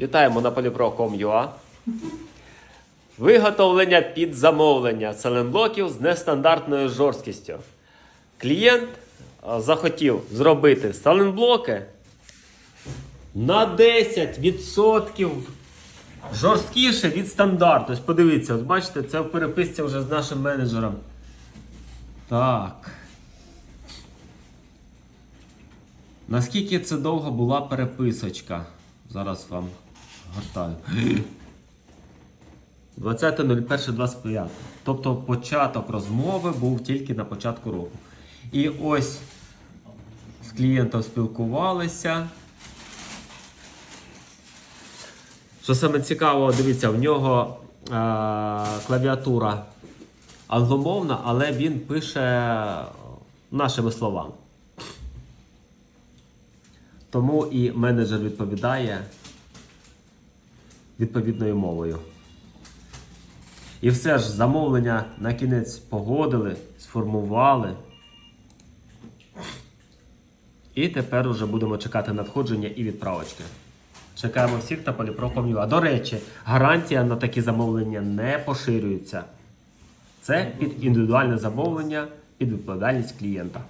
Вітаємо на polipro.com.ua. Виготовлення під замовлення селенблоків з нестандартною жорсткістю. Клієнт захотів зробити селенблоки на 10% жорсткіше від стандарту. Ось подивіться, ось бачите, це в переписці вже з нашим менеджером. Так. Наскільки це довго була переписочка? Зараз вам гортаю. 20.01.25. Тобто початок розмови був тільки на початку року. І ось з клієнтом спілкувалися. Що саме цікаво, дивіться, в нього е- клавіатура англомовна, але він пише нашими словами. Тому і менеджер відповідає відповідною мовою. І все ж замовлення на кінець погодили, сформували. І тепер уже будемо чекати надходження і відправочки. Чекаємо всіх на поліпропомню. А до речі, гарантія на такі замовлення не поширюється. Це під індивідуальне замовлення, під відповідальність клієнта.